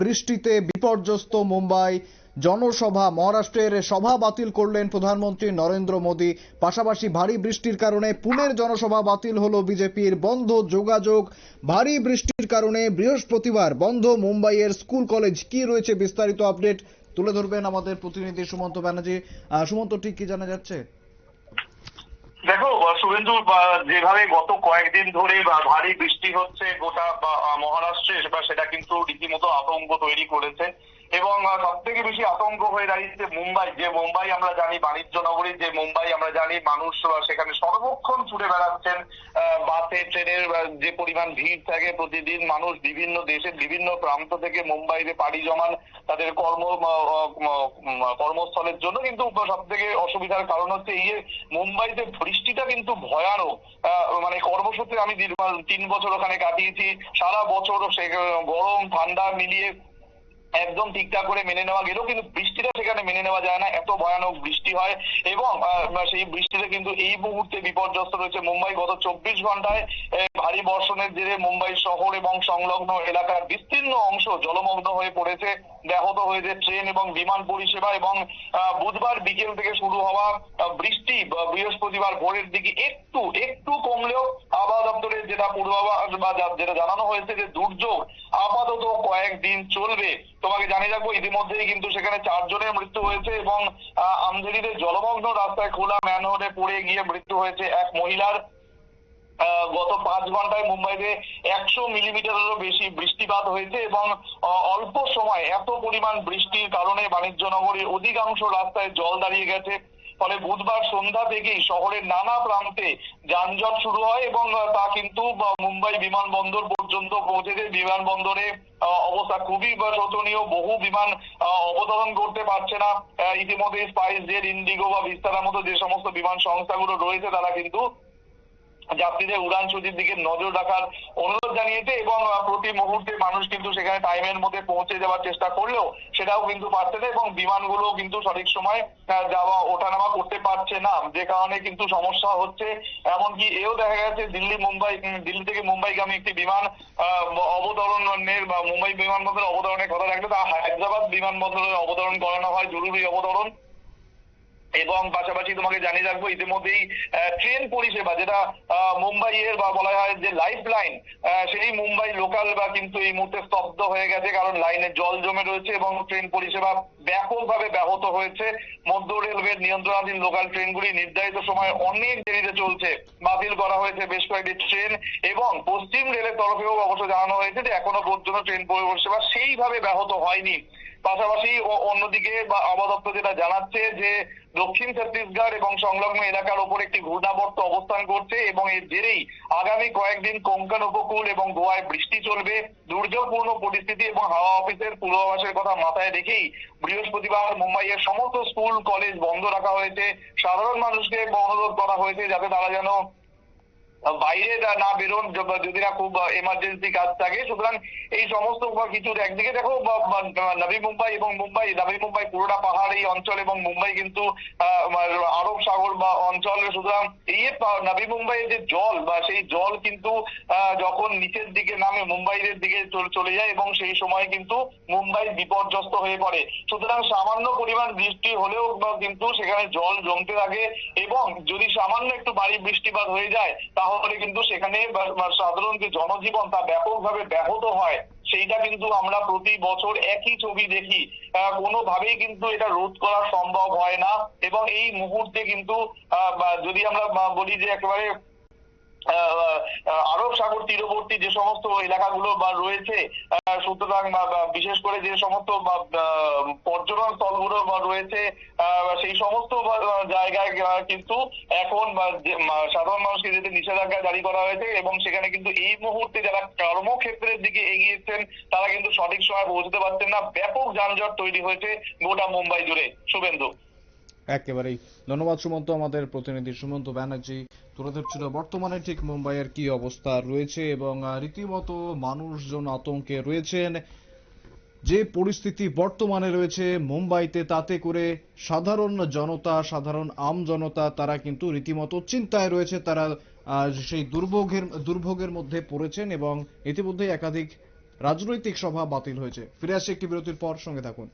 বৃষ্টিতে বিপর্যস্ত মুম্বাই। জনসভা মহারাষ্ট্রের সভা বাতিল করলেন প্রধানমন্ত্রী নরেন্দ্র মোদী। পাশাপাশি ভারী বৃষ্টির কারণে পুনের জনসভা বাতিল হলো বিজেপির বন্ধ যোগাযোগ। ভারী বৃষ্টির কারণে বৃহস্পতিবার বন্ধ মুম্বাইয়ের স্কুল, কলেজ। কি রয়েছে বিস্তারিত আপডেট তুলে ধরবেন আমাদের প্রতিনিধি সুমন্ত ব্যানার্জি। সুমন্ত, ঠিক কি জানা যাচ্ছে? দেখো শুভেন্দু যেভাবে গত কয়েকদিন ধরে ভারী বৃষ্টি হচ্ছে গোটা মহারাষ্ট্রে, সেটা কিন্তু রীতিমতো আতঙ্ক তৈরি করেছে। এবং সব থেকে বেশি আতঙ্ক হয়ে দাঁড়িয়েছে মুম্বাই। যে মুম্বাই আমরা জানি বাণিজ্য নগরী, যে মুম্বাই আমরা জানি মানুষ সেখানে সর্বক্ষণ ছুটে বেড়াচ্ছেন বাসে, ট্রেনের যে পরিমাণ ভিড় থাকে প্রতিদিন, মানুষ বিভিন্ন দেশের বিভিন্ন প্রান্ত থেকে মুম্বাইতে পাড়ি জমান তাদের কর্ম কর্মস্থলের জন্য। কিন্তু সব থেকে অসুবিধার কারণ হচ্ছে এই মুম্বাইতে বৃষ্টিটা কিন্তু ভয়ানক। মানে কর্মসূত্রে আমি তিন বছর ওখানে কাটিয়েছি। সারা বছর সে গরম, ঠান্ডা মিলিয়ে একদম ঠিকঠাক করে মেনে নেওয়া গেলেও কিন্তু বৃষ্টিটা সেখানে মেনে নেওয়া যায় না। এত ভয়ানক বৃষ্টি হয় এবং সেই বৃষ্টিতে কিন্তু এই মুহূর্তে বিপর্যস্ত রয়েছে মুম্বাই। গত চব্বিশ ঘন্টায় ভারী বর্ষণের জেরে মুম্বাই শহর এবং সংলগ্ন এলাকার বিস্তীর্ণ অংশ জলমগ্ন হয়ে পড়েছে। ব্যাহত হয়েছে ট্রেন এবং বিমান পরিষেবা এবং বুধবার বিকেল থেকে শুরু হওয়া বৃষ্টি বৃহস্পতিবার ভোরের দিকে একটু একটু কমলেও আবহাওয়া দপ্তরের যেটা পূর্বাভাস বা যেটা জানানো হয়েছে যে দুর্যোগ আপাতত কয়েকদিন চলবে। তোমাকে জানিয়ে রাখব ইতিমধ্যেই কিন্তু সেখানে চারজনের মৃত্যু হয়েছে এবং আহ, আমধেরিতে জলমগ্ন রাস্তায় খোলা ম্যানহোলে পড়ে গিয়ে মৃত্যু হয়েছে এক মহিলার। গত পাঁচ ঘন্টায় মুম্বাইতে একশো মিলিমিটারেরও বেশি বৃষ্টিপাত হয়েছে এবং অল্প সময় এত পরিমাণ বৃষ্টির কারণে বাণিজ্য নগরীর অধিকাংশ রাস্তায় জল দাঁড়িয়ে গেছে। ফলে বুধবার সন্ধ্যা থেকেই শহরের নানা প্রান্তে যানজট শুরু হয় এবং তা কিন্তু মুম্বাই বিমানবন্দর পর্যন্ত পৌঁছেছে। বিমানবন্দরে অবস্থা খুবই শোচনীয়। বহু বিমান অবতরণ করতে পারছে না। ইতিমধ্যে স্পাইস জেট ইন্ডিগো বা ভিস্তারার মতো যে সমস্ত বিমান সংস্থাগুলো রয়েছে, তারা কিন্তু যাত্রীদের উড়ান সূচির দিকে নজর রাখার অনুরোধ জানিয়েছে এবং প্রতি মুহূর্তে মানুষ কিন্তু সেখানে টাইমের মধ্যে পৌঁছে যাওয়ার চেষ্টা করলেও সেটাও কিন্তু পারছে না এবং বিমানগুলো কিন্তু সঠিক সময় যাওয়া ওঠানামা করতে পারছে না। যে কারণে কিন্তু সমস্যা হচ্ছে। এমনকি এও দেখা গেছে দিল্লি, মুম্বাই দিল্লি থেকে মুম্বাইগামী একটি বিমান অবতরণের বা মুম্বাই বিমানবন্দরের অবতরণের কথা থাকলে তা হায়দ্রাবাদ বিমানবন্দরে অবতরণ করানো হয়। জরুরি অবতরণ। এবং পাশাপাশি তোমাকে জানিয়ে রাখব, ইতিমধ্যেই ট্রেন পরিষেবা, যেটা মুম্বাইয়ের বা বলা হয় যে লাইফ লাইন সেই মুম্বাই লোকাল বা কিন্তু এই মুহূর্তে স্তব্ধ হয়ে গেছে কারণ লাইনে জল জমে রয়েছে এবং ট্রেন পরিষেবা ব্যাপকভাবে ব্যাহত হয়েছে। মধ্য রেলওয়ের নিয়ন্ত্রণাধীন লোকাল ট্রেনগুলি নির্ধারিত সময় অনেক দেরিতে চলছে। বাতিল করা হয়েছে বেশ কয়েকটি ট্রেন এবং পশ্চিম রেলের তরফেও অবশ্য জানানো হয়েছে যে এখনও পর্যন্ত ট্রেন পরিষেবা সেইভাবে ব্যাহত হয়নি। পাশাপাশি অন্যদিকে বা আবহাওয়া দপ্তর যেটা জানাচ্ছে যে দক্ষিণ ছত্তিশগড় এবং সংলগ্ন এলাকার ওপর একটি ঘূর্ণাবর্ত অবস্থান করছে এবং এর জেরেই আগামী কয়েকদিন কোঙ্কান উপকূল এবং গোয়ায় বৃষ্টি চলবে। দুর্যোগপূর্ণ পরিস্থিতি এবং হাওয়া অফিসের পূর্বাভাসের কথা মাথায় রেখেই বৃহস্পতিবার মুম্বাইয়ের সমস্ত স্কুল, কলেজ বন্ধ রাখা হয়েছে। সাধারণ মানুষকে অনুরোধ করা হয়েছে যাতে তারা যেন বাইরে না- বেরোন যদি না খুব এমার্জেন্সি কাজ থাকে, সুতরাং এই সমস্ত কিছুর একদিকে দেখো নবী মুম্বাই এবং মুম্বাই, নবী মুম্বাই পুরোটা পাহাড়, এই অঞ্চল এবং মুম্বাই কিন্তু আরব সাগর বা অঞ্চল, সুতরাং এই নবী মুম্বাইয়ের যে জল, বা সেই জল কিন্তু যখন নিচের দিকে নামে, মুম্বাইয়ের দিকে চলে যায় এবং সেই সময় কিন্তু মুম্বাই বিপর্যস্ত হয়ে পড়ে। সুতরাং সামান্য পরিমাণ বৃষ্টি হলেও কিন্তু সেখানে জল জমতে থাকে এবং যদি সামান্য একটু ভারী বৃষ্টিপাত হয়ে যায়, তাহলে কিন্তু সেখানে সাধারণ যে জনজীবন তা ব্যাপকভাবে ব্যাহত হয়, সেইটা কিন্তু আমরা প্রতি বছর একই ছবি দেখি। কোনোভাবেই কিন্তু এটা রোধ করা সম্ভব হয় না। এবং এই মুহূর্তে কিন্তু যদি আমরা বলি যে একেবারে আরব সাগর তীরবর্তী যে সমস্ত এলাকাগুলো বা রয়েছে সুতরাং বিশেষ করে যে সমস্ত পর্যটন স্থলগুলো রয়েছে সেই সমস্ত জায়গায় কিন্তু এখন সাধারণ মানুষকে যেতে নিষেধাজ্ঞা জারি করা হয়েছে এবং সেখানে কিন্তু এই মুহূর্তে যারা কর্মক্ষেত্রের দিকে এগিয়েছেন তারা কিন্তু সঠিক সময় পৌঁছতে পারছেন না। ব্যাপক যানজট তৈরি হয়েছে গোটা মুম্বাই জুড়ে। শুভেন্দু। একেবারেই। ধন্যবাদ সুমন্ত, আমাদের প্রতিনিধি সুমন্ত ব্যানার্জি তুলে ধরছিল। বর্তমানে ঠিক মুম্বাইয়ের কি অবস্থা রয়েছে এবং রীতিমতো মানুষজন আতঙ্কে রয়েছেন। যে পরিস্থিতি বর্তমানে রয়েছে মুম্বাইতে, তাতে করে সাধারণ জনতা, সাধারণ আম জনতা, তারা কিন্তু রীতিমতো চিন্তায় রয়েছে। তারা সেই দুর্ভোগের দুর্ভোগের মধ্যে পড়েছেন এবং ইতিমধ্যে একাধিক রাজনৈতিক সভা বাতিল হয়েছে। ফিরে আসছে একটি বিরতির পর, সঙ্গে থাকুন।